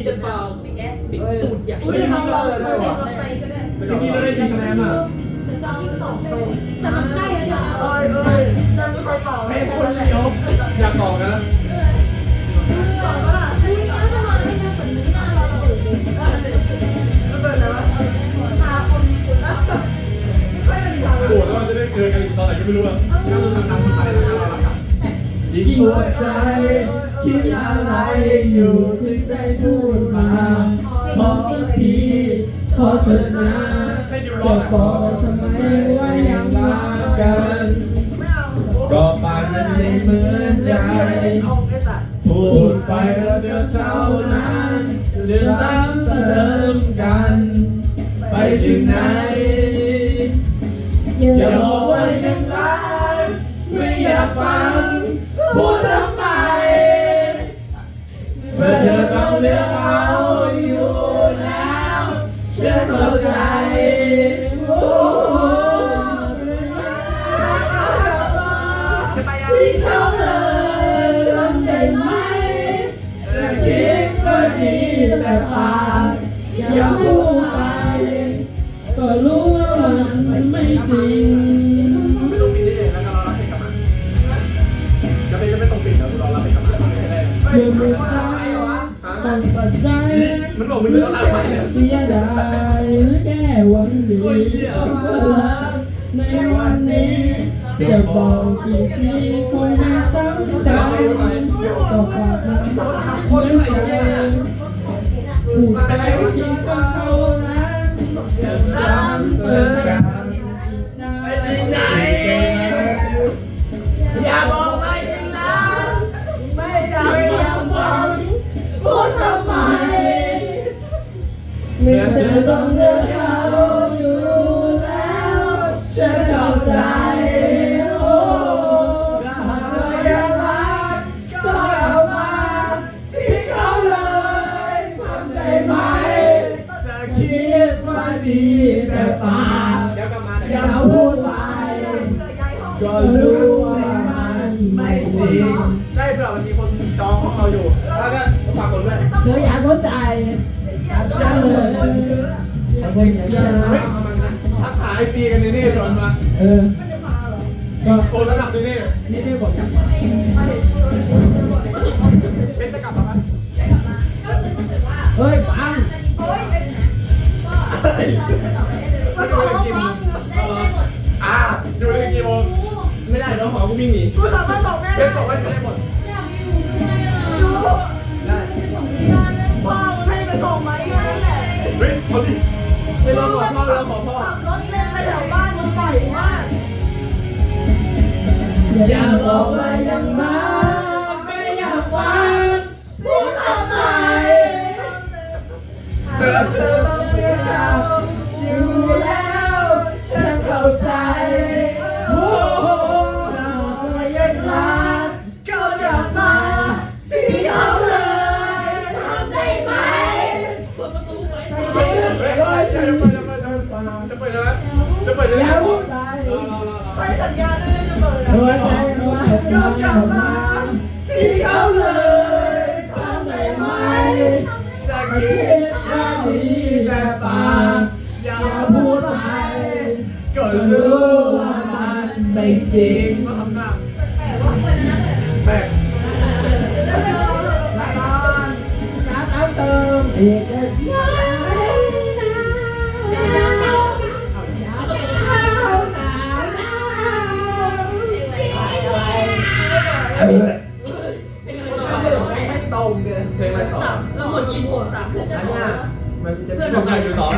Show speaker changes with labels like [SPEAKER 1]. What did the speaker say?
[SPEAKER 1] ปิดกระเป๋า
[SPEAKER 2] ปิดแก๊ส
[SPEAKER 1] ปิดตูดอยาง
[SPEAKER 2] อุ้ยน้องเราเลยรถไปก็ได้
[SPEAKER 3] ทีนี้เราได้กี่คะแนนอะ
[SPEAKER 4] แต่ซองอีกสองแต่มันใกล้แล้วเดี๋ย
[SPEAKER 2] เอ้ยเอ้ยจะมีคนต่อ
[SPEAKER 3] ให้คนเลี้ยวอยากตอบนะ
[SPEAKER 2] ต่อก็ได้
[SPEAKER 4] เฮ้ยถ้าจะมาให้เยอะกว่านี้หน้าเราระเบิดเลย
[SPEAKER 2] ไม่เป็นไรวะพาคนคนละไม่ค่อยจะมีทา
[SPEAKER 3] โกรธแล้วมันจะได้เจอกันอีกตอนไหนก็ไม่รู้อะ หัวใจ คิดอะไรอยู่ถึงได้พูดมาบอกสักทีขอเธอนะจะบอกทำไมว่ายังรักกัน ก็ปากนั้นไม่เหมือนใจ พูดไปแล้วเดี๋ยวเท่านั้นเดี๋ยวซ้ำเติมกัน ไปถึงไหนอย่าบอกว่ายังรักไม่อยากฟัง พูดทำไมเมื่อเธอต้องเลือกเอาอยู่แล้วฉันเข้าใจโอ้ที่เขาเลยทำได้ไหมจะคิดก็ดีแต่ปากอย่า
[SPEAKER 5] ต้องตัด
[SPEAKER 3] ใจ
[SPEAKER 5] มันบอกมึงจะต้องรับไปเนี่ย
[SPEAKER 3] เสียดายแก้วันดีในวันนี้จะบอกกี่ทีคงไม่ซ้ำใจก็ฝากมันหัวใจ มื่
[SPEAKER 2] อ
[SPEAKER 3] เธอต้องเลือกเขาอยู่แล้วฉันเข้าใจโอ้หากเธอยังรักก็เอามาที่เขาเลยทำได้ไหมจะคิดว่าดีแต่ปาก
[SPEAKER 5] เดี๋ยวกลับมา
[SPEAKER 3] อย่าพูดไปก็รู้ว่ามันไม่จริง
[SPEAKER 5] ใช่เผื่อมันมีคนจองห้องเราอยู่แล้วก็ฝากคนด้วย
[SPEAKER 3] เธออยากเข้าใจ ทำเป็นอย่างฉัน
[SPEAKER 5] เฮ้ยเอามันนะทักหาไอปีกันนี่นี่ชวนมา
[SPEAKER 3] เออ ก็
[SPEAKER 5] โอ้ระดับนี่นี่
[SPEAKER 3] นี่ได้บอกกัน
[SPEAKER 5] เป็นจะกลับมาปะ
[SPEAKER 4] ได้กลับมาก็คือถ้าเกิดว่า
[SPEAKER 3] เฮ้ยปัง
[SPEAKER 4] จะมีคนนะก็เราจะตอบได้เลย
[SPEAKER 2] มันบอกว่าฟัง
[SPEAKER 4] ได้ได้หมด
[SPEAKER 5] อ่าอยู่ในกี่โมงไม่ได้น้องหอกูวิ่งหนี
[SPEAKER 2] กูสามารถบอกแม่
[SPEAKER 5] เป็
[SPEAKER 2] ได้
[SPEAKER 5] นบอกว่าจะได้หมด ราขอพ่อเราขอพ่อ
[SPEAKER 2] ขับรถเล่นไปแถวบ้านมึงบ่อยมาก
[SPEAKER 3] อย่าบอกว่ายังมาไม่อยากฟังพูดทำไมเธอเธอต้องเลือกเราอยู่แล้วฉันเข้าใจโอ้โหถ้าว่ายังรักก็กลับมาที่เขาเลยทำได้ไหม
[SPEAKER 1] เปิดประตูไว้
[SPEAKER 3] เฮ้ย
[SPEAKER 5] เฮ้ย
[SPEAKER 3] เฮ้ย
[SPEAKER 5] จะ
[SPEAKER 3] จะ
[SPEAKER 5] เปิ
[SPEAKER 3] เปิ
[SPEAKER 5] ด
[SPEAKER 3] ด
[SPEAKER 5] จะเปิดจะเปิดจะเปิดจะเปิดจะ
[SPEAKER 3] อย่า
[SPEAKER 5] เปิ
[SPEAKER 3] พู
[SPEAKER 5] ด
[SPEAKER 3] ดไป
[SPEAKER 2] ไปสัญญาด้วยนะจะเปิด
[SPEAKER 3] หัวใจว่าก็กลับมาที่เขาเลยทำได้ไหม
[SPEAKER 5] จะ
[SPEAKER 3] คิ
[SPEAKER 5] คิด
[SPEAKER 3] ดว่าดีแต่ปากอย่าพูดไปก็รู้ว่ามันไม่จริง
[SPEAKER 5] ก็ทำหน้า
[SPEAKER 4] เปิดนะเปิด
[SPEAKER 5] แปลก
[SPEAKER 3] ละครน้ำน้ำเติมอีก เออ
[SPEAKER 2] ไม่ตรงเลย
[SPEAKER 5] เพลงอะไรต่อ
[SPEAKER 1] สามแล้วหมดกี่โมงสามสิบ
[SPEAKER 5] อันเนี้ยมันจะเป็นของใครอยู่ต่อ